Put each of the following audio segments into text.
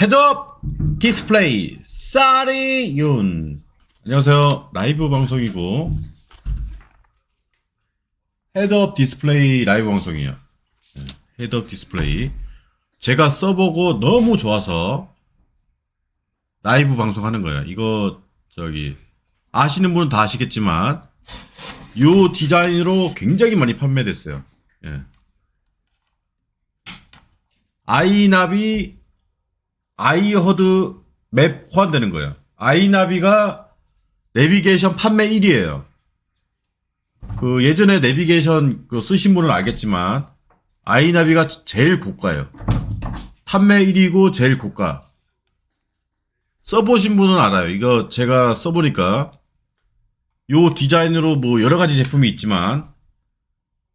헤드업 디스플레이 쌀이윤 안녕하세요. 라이브 방송이고. 헤드업 디스플레이 라이브 방송이에요. 네, 헤드업 디스플레이 제가 써보고 너무 좋아서 라이브 방송하는 거예요. 이거 저기 아시는 분은 다 아시겠지만 요 디자인으로 굉장히 많이 판매됐어요. 예. 아이나비 아이허드 맵 호환되는 거예요. 아이나비가 내비게이션 판매 1위예요. 그 예전에 내비게이션 그 쓰신 분은 알겠지만 아이나비가 제일 고가예요. 판매 1위고 제일 고가. 써보신 분은 알아요. 이거 제가 써보니까 요 디자인으로 뭐 여러 가지 제품이 있지만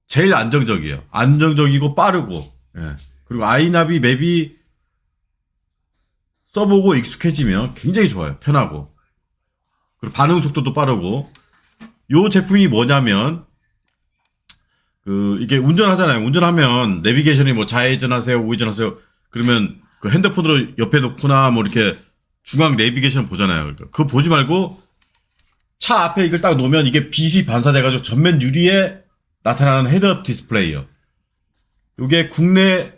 제일 안정적이에요. 안정적이고 빠르고 예. 그리고 아이나비 맵이 써보고 익숙해지면 굉장히 좋아요. 편하고. 그리고 반응 속도도 빠르고. 요 제품이 뭐냐면, 그, 이게 운전하잖아요. 운전하면 내비게이션이 뭐 좌회전 하세요, 우회전 하세요. 그러면 그 핸드폰으로 옆에 놓거나 뭐 이렇게 중앙 내비게이션 보잖아요. 그러니까 그거 보지 말고 차 앞에 이걸 딱 놓으면 이게 빛이 반사돼가지고 전면 유리에 나타나는 헤드업 디스플레이요. 요게 국내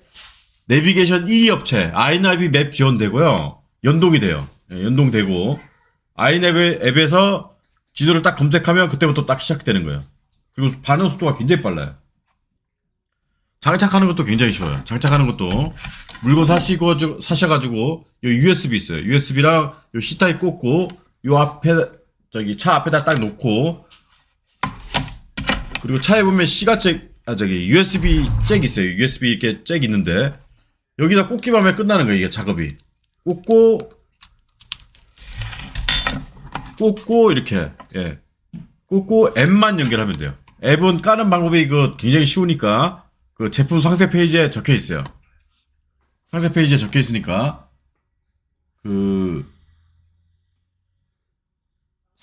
내비게이션 1위 업체 아이나비 맵 지원되고요. 연동이 돼요. 예, 연동되고 아이나비 앱에서 지도를 딱 검색하면 그때부터 딱 시작되는 거예요. 그리고 반응 속도가 굉장히 빨라요. 장착하는 것도 굉장히 쉬워요. 장착하는 것도 물건 사시고 사셔가지고 요 USB 있어요. USB랑 요 C타입 꽂고 요 앞에 저기 차 앞에다 딱 놓고 그리고 차에 보면 C가 잭, 아 저기 USB 잭 있어요. USB 이렇게 잭 있는데 여기다 꽂기만 하면 끝나는 거예요, 이게 작업이. 꽂고, 꽂고, 이렇게, 예. 꽂고, 앱만 연결하면 돼요. 앱은 까는 방법이 이거 굉장히 쉬우니까, 그 제품 상세 페이지에 적혀 있어요. 상세 페이지에 적혀 있으니까, 그,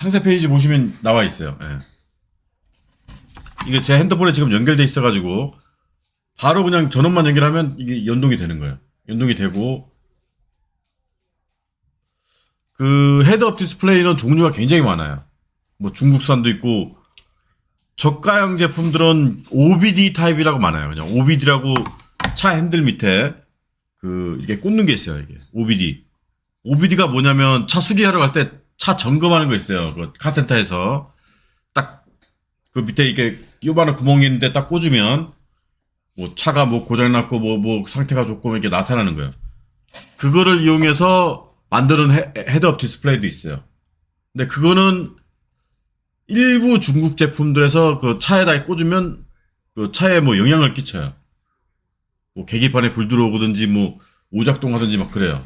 상세 페이지 보시면 나와 있어요. 예. 이게 제 핸드폰에 지금 연결돼 있어가지고, 바로 그냥 전원만 연결하면 이게 연동이 되는 거예요. 연동이 되고 그 헤드업 디스플레이는 종류가 굉장히 많아요. 뭐 중국산도 있고 저가형 제품들은 OBD 타입이라고 많아요. 그냥 OBD라고 차 핸들 밑에 그 이게 꽂는 게 있어요. 이게 OBD. OBD가 뭐냐면 차 수리하러 갈 때 차 점검하는 거 있어요. 그 카센터에서 딱 그 밑에 이게 요만한 구멍이 있는데 딱 꽂으면 뭐 차가 뭐 고장났고 뭐, 뭐 상태가 좋고 이렇게 나타나는 거예요. 그거를 이용해서 만드는 헤, 헤드업 디스플레이도 있어요. 근데 그거는 일부 중국 제품들에서 그 차에다 꽂으면 그 차에 뭐 영향을 끼쳐요. 뭐 계기판에 불 들어오든지 뭐 오작동 하든지 막 그래요.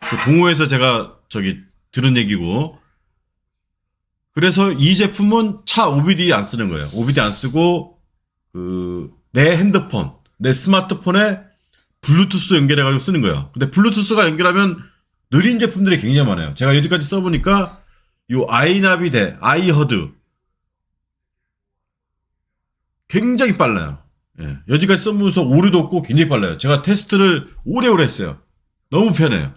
그 동호회에서 제가 저기 들은 얘기고 그래서 이 제품은 차 OBD 안 쓰는 거예요. OBD 안 쓰고 그 내 핸드폰, 내 스마트폰에 블루투스 연결해가지고 쓰는 거예요. 근데 블루투스가 연결하면 느린 제품들이 굉장히 많아요. 제가 여지까지 써보니까 요 아이나비 대 아이허드 굉장히 빨라요. 예, 여지까지 써보면서 오류도 없고 굉장히 빨라요. 제가 테스트를 오래오래 했어요. 너무 편해요.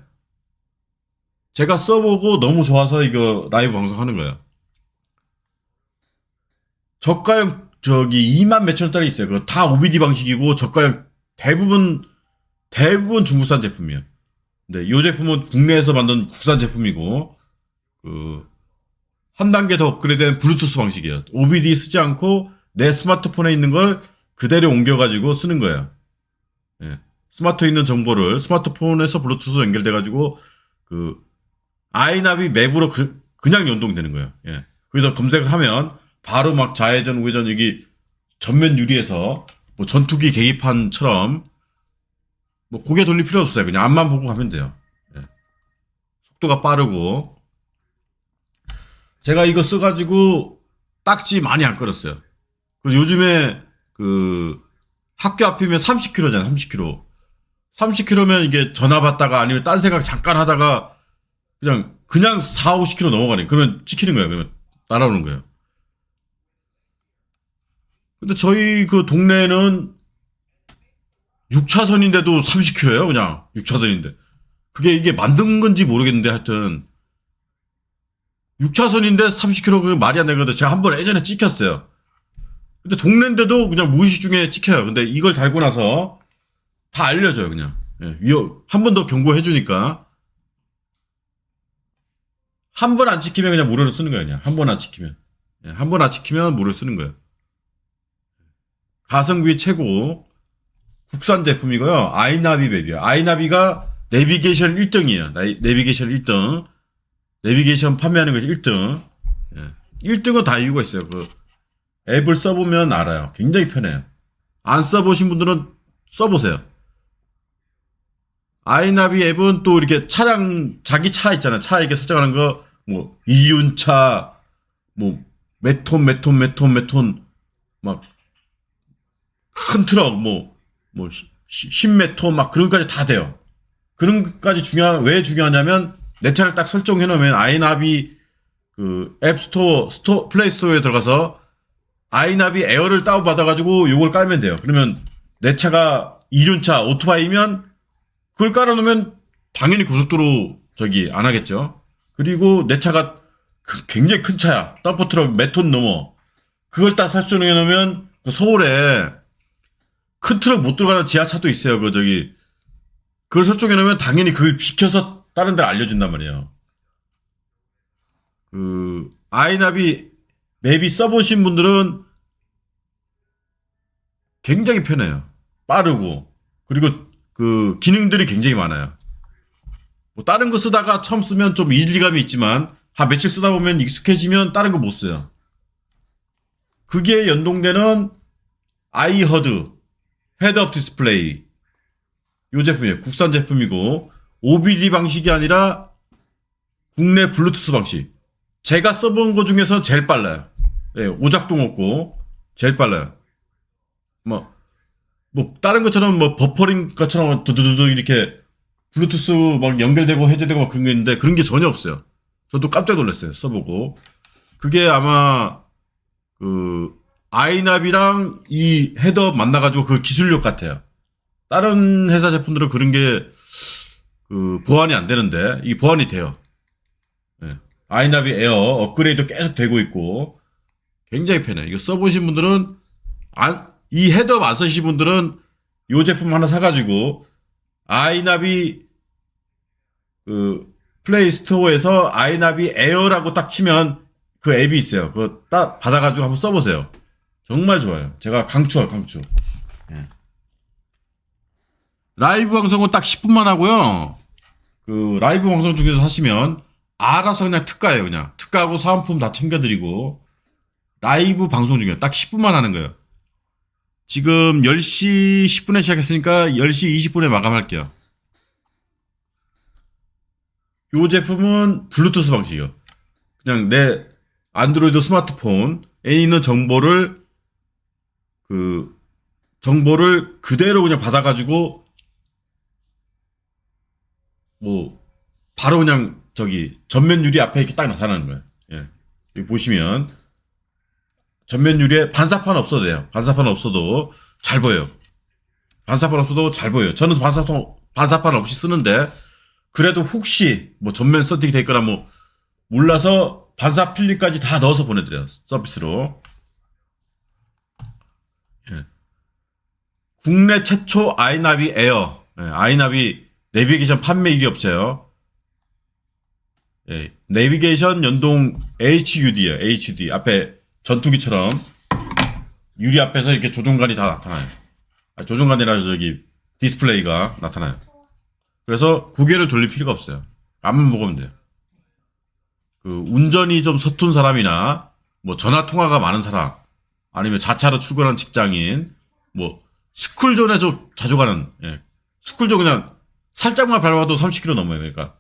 제가 써보고 너무 좋아서 이거 라이브 방송하는 거예요. 저가형 저기 2만 몇천 원짜리 있어요. 그거 다 OBD 방식이고 저가형 대부분 대부분 중국산 제품이에요. 근데 이 제품은 국내에서 만든 국산 제품이고 그 한 단계 더 업그레이드된 블루투스 방식이에요. OBD 쓰지 않고 내 스마트폰에 있는 걸 그대로 옮겨가지고 쓰는 거예요. 예. 스마트에 있는 정보를 스마트폰에서 블루투스 연결돼 가지고 그 아이나비 맵으로 그, 그냥 연동되는 거예요. 예. 그래서 검색하면 바로 막 좌회전, 우회전 여기 전면 유리에서 뭐 전투기 계기판처럼 뭐 고개 돌릴 필요 없어요. 그냥 앞만 보고 가면 돼요. 예. 속도가 빠르고 제가 이거 써가지고 딱지 많이 안 끌었어요. 그리고 요즘에 그 학교 앞이면 30km잖아요. 30km. 30km면 이게 전화 받다가 아니면 딴 생각 잠깐 하다가 그냥 그냥 4, 50km 넘어가네. 그러면 찍히는 거예요. 그러면 따라오는 거예요. 근데 저희 그 동네는 6차선인데도 30km예요, 그냥. 6차선인데. 그게 이게 만든 건지 모르겠는데 하여튼 6차선인데 30km 그 말이 안 되거든. 제가 한 번 예전에 찍혔어요. 근데 동네인데도 그냥 무의식 중에 찍혀요. 근데 이걸 달고 나서 다 알려줘요, 그냥. 예, 위험, 한 번 더 경고해 주니까. 한 번 안 찍히면 그냥 무료로 쓰는 거예요, 그냥. 한 번 안 찍히면. 예, 한번 안 찍히면 무료로 쓰는 거예요. 가성비 최고. 국산 제품이고요. 아이나비 맵이요. 아이나비가 내비게이션 1등이에요. 내비게이션 1등. 내비게이션 판매하는 것이 1등. 예. 1등은 다 이유가 있어요. 그 앱을 써보면 알아요. 굉장히 편해요. 안 써보신 분들은 써보세요. 아이나비 앱은 또 이렇게 차량, 자기 차 있잖아요. 차 이렇게 설정하는 거, 뭐, 이륜차, 뭐, 몇 톤, 몇 톤, 몇 톤, 몇 톤, 막, 큰 트럭, 뭐, 뭐, 10몇 톤, 막 그런 것까지 다 돼요. 그런 것까지 중요한, 왜 중요하냐면, 내 차를 딱 설정해 놓으면 아이나비 그 앱스토어, 스토, 플레이 스토어에 들어가서 아이나비 에어를 다운 받아 가지고 요걸 깔면 돼요. 그러면 내 차가 이륜차, 오토바이면 그걸 깔아 놓으면 당연히 고속도로 저기 안 하겠죠. 그리고 내 차가 그 굉장히 큰 차야. 덤퍼트럭 몇 톤 넘어. 그걸 딱 설정해 놓으면 그 서울에 큰 트럭 못 들어가는 지하차도 있어요. 그 저기 그걸 설정해 놓으면 당연히 그걸 비켜서 다른 데를 알려준단 말이에요. 그 아이나비 맵이 써보신 분들은 굉장히 편해요. 빠르고 그리고 그 기능들이 굉장히 많아요. 뭐 다른 거 쓰다가 처음 쓰면 좀 이질감이 있지만 한 며칠 쓰다 보면 익숙해지면 다른 거 못 써요. 그게 연동되는 아이허드 헤드업 디스플레이 요 제품이에요. 국산 제품이고 OBD 방식이 아니라 국내 블루투스 방식. 제가 써본 것 중에서 제일 빨라요. 예, 오작동 없고 제일 빨라요. 뭐, 뭐 다른 것처럼 뭐 버퍼링 것처럼 두두두두 이렇게 블루투스 막 연결되고 해제되고 막 그런 게 있는데 그런 게 전혀 없어요. 저도 깜짝 놀랐어요. 써보고. 그게 아마 그 아이나비랑 이 헤드업 만나가지고 그 기술력 같아요. 다른 회사 제품들은 그런 게 그 보완이 안 되는데 이 보완이 돼요. 예. 아이나비 에어 업그레이드 계속 되고 있고 굉장히 편해요. 이거 써보신 분들은 안, 이 헤드업 안 쓰신 분들은 이 제품 하나 사가지고 아이나비 그 플레이 스토어에서 아이나비 에어라고 딱 치면 그 앱이 있어요. 그거 딱 받아가지고 한번 써보세요. 정말 좋아요. 제가 강추할 강추. 예. 라이브 방송은 딱 10분만 하고요. 그 라이브 방송 중에서 하시면 알아서 그냥 특가예요, 그냥. 특가하고 사은품 다 챙겨드리고 라이브 방송 중에 딱 10분만 하는 거예요. 지금 10시 10분에 시작했으니까 10시 20분에 마감할게요. 요 제품은 블루투스 방식이요. 그냥 내 안드로이드 스마트폰 에 있는 정보를 그 정보를 그대로 그냥 받아가지고 뭐 바로 그냥 저기 전면 유리 앞에 이렇게 딱 나타나는 거예요. 예. 여기 보시면 전면 유리에 반사판 없어도 돼요. 반사판 없어도 잘 보여요. 반사판 없어도 잘 보여요. 저는 반사판 반사판 없이 쓰는데 그래도 혹시 뭐 전면 선택이 돼 있거나 뭐 몰라서 반사 필름까지 다 넣어서 보내드려요. 서비스로. 예. 국내 최초 아이나비 에어. 예, 아이나비 내비게이션 판매 1위 업체요. 예, 내비게이션 연동 HUD예요. HUD. 앞에 전투기처럼 유리 앞에서 이렇게 조종관이 다 나타나요. 아, 조종관이라 저기 디스플레이가 나타나요. 그래서 고개를 돌릴 필요가 없어요. 앞만 보면 돼요. 그 운전이 좀 서툰 사람이나 뭐 전화 통화가 많은 사람 아니면 자차로 출근하는 직장인 뭐 스쿨존에 좀 자주 가는 예. 스쿨존 그냥 살짝만 밟아도 30km 넘어요. 그러니까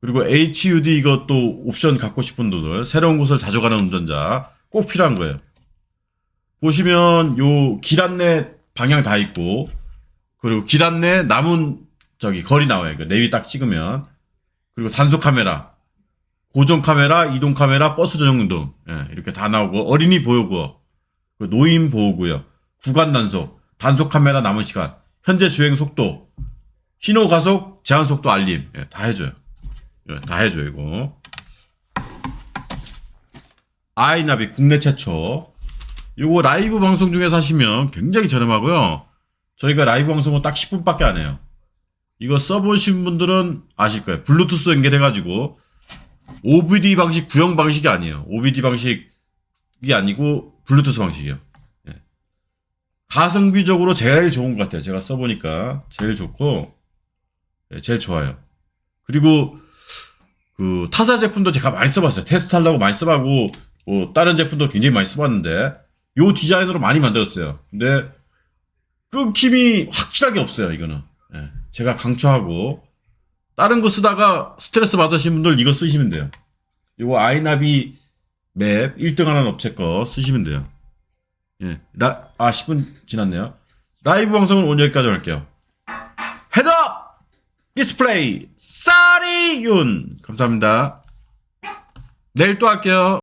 그리고 HUD 이것도 옵션 갖고 싶은 분들 새로운 곳을 자주 가는 운전자 꼭 필요한 거예요. 보시면 요 길 안내 방향 다 있고 그리고 길 안내 남은 저기 거리 나와요. 그 내비 딱 찍으면 그리고 단속 카메라, 고정 카메라, 이동 카메라, 버스 전용 등 예, 이렇게 다 나오고 어린이 보호구역, 그 노인 보호구역, 구간 단속, 단속 카메라 남은 시간, 현재 주행 속도, 신호 가속, 제한 속도 알림. 예, 다 해줘요. 예, 다 해줘요, 이거. 아이나비 국내 최초. 요거 라이브 방송 중에서 하시면 굉장히 저렴하고요. 저희가 라이브 방송은 딱 10분밖에 안 해요. 이거 써보신 분들은 아실 거예요. 블루투스 연결해가지고 OBD 방식 구형 방식이 아니에요. OBD 방식이 아니고 블루투스 방식이에요. 예. 가성비적으로 제일 좋은 것 같아요. 제가 써보니까 제일 좋고 예, 제일 좋아요. 그리고 그 타사 제품도 제가 많이 써봤어요. 테스트하려고 많이 써봤고 뭐 다른 제품도 굉장히 많이 써봤는데 요 디자인으로 많이 만들었어요. 근데 끊김이 확실하게 없어요. 이거는 예, 제가 강추하고 다른 거 쓰다가 스트레스 받으신 분들 이거 쓰시면 돼요. 이거 아이나비 맵 1등 하는 업체 거 쓰시면 돼요. 예. 라, 아, 10분 지났네요. 라이브 방송은 오늘 여기까지 할게요. 헤드업! 디스플레이! 쌀이윤! 감사합니다. 내일 또 할게요.